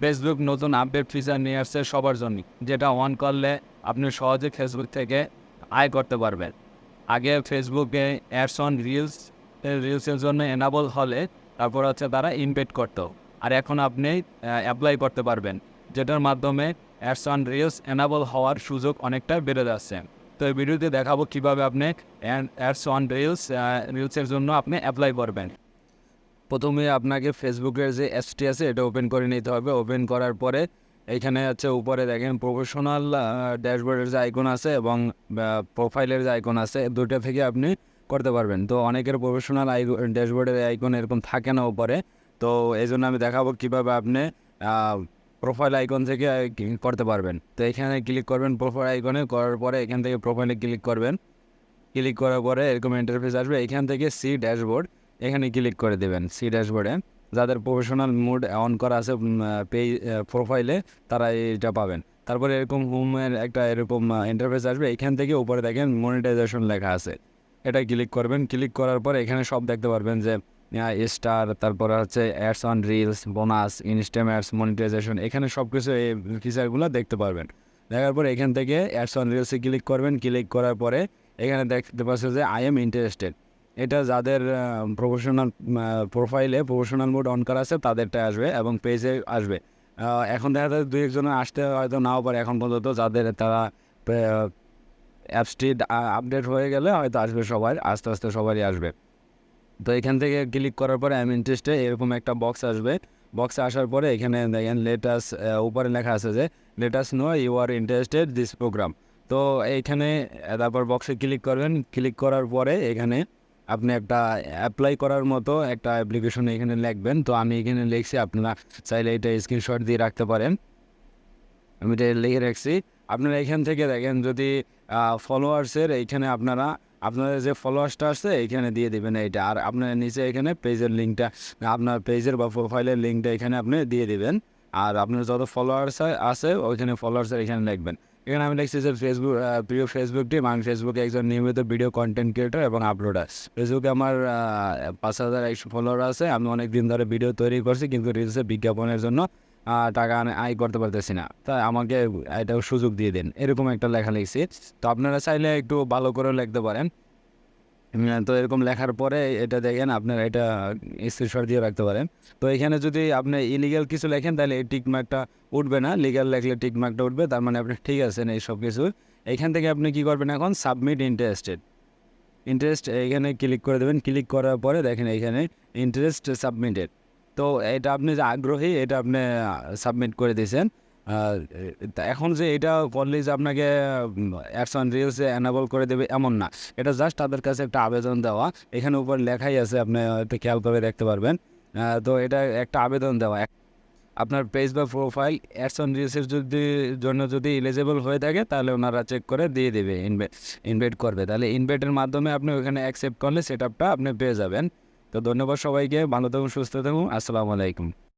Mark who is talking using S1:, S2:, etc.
S1: Facebook নতুন update feature নিয়ে আসছে সবার জন্য যেটা অন করলে আপনি সহজে ফেসবুক থেকে আয় করতে পারবেন। আগে ফেসবুকে অ্যাডস অন রিলস রিলসের জন্য এনাবল হলে তারপর হচ্ছে তারা ইনভেট করতো। আর এখন আপনি অ্যাপ্লাই করতে পারবেন, যেটার মাধ্যমে অ্যাডস অন রিলস এনাবল হওয়ার সুযোগ অনেকটা বেড়ে যাচ্ছে। তো এই ভিডিওতে দেখাবো কীভাবে আপনি অ্যাডস অন রিলস রিলসের জন্য আপনি অ্যাপ্লাই করবেন। প্রথমে আপনাকে ফেসবুকের যে অ্যাপসটি আছে, এটা ওপেন করে নিতে হবে। ওপেন করার পরে এইখানে হচ্ছে উপরে দেখেন প্রফেশনাল ড্যাশবোর্ডের যে আইকন আছে এবং প্রোফাইলের যে আইকন আছে দুটো থেকে আপনি করতে পারবেন। তো অনেকের প্রফেশনাল আইকন ড্যাশবোর্ডের আইকন এরকম থাকে না উপরে। তো এই জন্য আমি দেখাবো কীভাবে আপনি প্রোফাইল আইকন থেকে করতে পারবেন। তো এখানে ক্লিক করবেন প্রোফাইল আইকনে করার পরে এখান থেকে প্রোফাইলে ক্লিক করবেন। ক্লিক করার পরে এরকম ইন্টারফেস আসবে। এখান থেকে সি ড্যাশবোর্ড এখানে ক্লিক করে দেবেন সি ড্যাশবোর্ডে যাদের প্রফেশনাল মুড অন করা আছে পেজ প্রোফাইলে তারা এটা পাবেন। তারপরে এরকম হোমের একটা এরকম ইন্টারফেস আসবে, এখান থেকে উপরে দেখেন মনিটাইজেশন লেখা আছে। এটা ক্লিক করবেন ক্লিক করার পর এখানে সব দেখতে পারবেন যে স্টার তারপরে হচ্ছে ads on reels bonus instream ads monetization এখানে সব কিছু এই ফিচারগুলো দেখতে পারবেন। দেখার পর এখান থেকে অ্যাডস অন রিলসে ক্লিক করবেন ক্লিক করার পরে এখানে দেখতে পাচ্ছেন যে আই এম ইন্টারেস্টেড এটা যাদের প্রফেশনাল প্রোফাইলে প্রফেশনাল মোড অন করা আছে তাদেরটা আসবে এবং পেজে আসবে। এখন দেখা যায় দুই একজনের আসতে হয়তো নাও পারে, এখন পর্যন্ত যাদের তারা অ্যাপসটি আপডেট হয়ে গেলে হয়তো আসবে সবাই আস্তে আস্তে সবারই আসবে। তো এখান থেকে ক্লিক করার পরে আই এম ইন্টারেস্টে এরকম একটা বক্স আসবে। বক্সে আসার পরে এখানে দেখেন লেটাস উপরে লেখা আছে যে let us know you are interested this program তো এইখানে, তারপর বক্সে ক্লিক করবেন। ক্লিক করার পরে এখানে আপনি একটা অ্যাপ্লাই করার মতো একটা অ্যাপ্লিকেশন এখানে লিখবেন। তো আমি এখানে লিখছি, আপনারা চাইলে এটা স্ক্রিনশট দিয়ে রাখতে পারেন। আমি এটা লিখে রাখছি। আপনারা এখান থেকে দেখেন, যদি ফলোয়ার্সের এইখানে আপনারা, আপনাদের যে ফলোয়ার্সটা আসছে এইখানে দিয়ে দিবেন এইটা। আর আপনার নিচে এখানে পেজের লিঙ্কটা আপনার পেজের বা প্রোফাইলের লিঙ্কটা এখানে আপনি দিয়ে দিবেন। আর আপনার যত ফলোয়ার্স আছে, ওইখানে ফলোয়ার্সের এখানে লিখবেন। এখানে আমি লিখছি যে ফেসবুক প্রিয় ফেসবুক টিম আমি ফেসবুকে একজন নিয়মিত ভিডিও কন্টেন্ট ক্রিয়েটর এবং আপলোডার ফেসবুকে আমার পাঁচ হাজার একশো ফলোয়ার আছে। আমি অনেক দিন ধরে ভিডিও তৈরি করছি, কিন্তু রিলসে বিজ্ঞাপনের জন্য টাকা আয় করতে পারতেছি না। তাই আমাকে এটাও সুযোগ দিয়ে দিন। এরকম একটা লেখা লিখছি। তো আপনারা চাইলে একটু ভালো করে লিখতে পারেন। তো এরকম লেখার পরে এটা দেখেন আপনার এটা স্ক্রিনশট দিয়ে রাখতে পারেন। তো এখানে যদি আপনি ইলিগাল কিছু লেখেন, তাহলে এই টিকমার্কটা উঠবে না। লিগাল লেখলে টিকমার্কটা উঠবে, তার মানে আপনি ঠিক আছেন এই সব কিছু। এখান থেকে আপনি কি করবেন এখন? সাবমিট ইন্টারেস্টেড ইন্টারেস্ট এখানে ক্লিক করে দেবেন। ক্লিক করার পরে দেখেন এখানে ইন্টারেস্ট সাবমিটেড তো এটা আপনি যে আগ্রহী, এটা আপনি সাবমিট করে দিয়েছেন। এখন যে এটা করলেই যে আপনাকে অ্যাডস অন রিলসে অ্যানাবল করে দেবে এমন না। এটা জাস্ট তাদের কাছে একটা আবেদন দেওয়া। এখানে উপর লেখাই আছে, আপনি একটু খেয়াল করে দেখতে পারবেন। তো এটা একটা আবেদন দেওয়া। আপনার পেজ বা প্রোফাইল অ্যাডস অন রিলসের যদি, জন্য যদি এলিজেবল হয়ে থাকে, তাহলে ওনারা চেক করে দিয়ে দেবে ইনভেট ইনভেট করবে। তাহলে ইনভেটের মাধ্যমে আপনি ওখানে অ্যাকসেপ্ট করলে সেট আপনি পেয়ে যাবেন। তো ধন্যবাদ সবাইকে, ভালো থাকুন, সুস্থ থাকুন। আসসালামু আলাইকুম।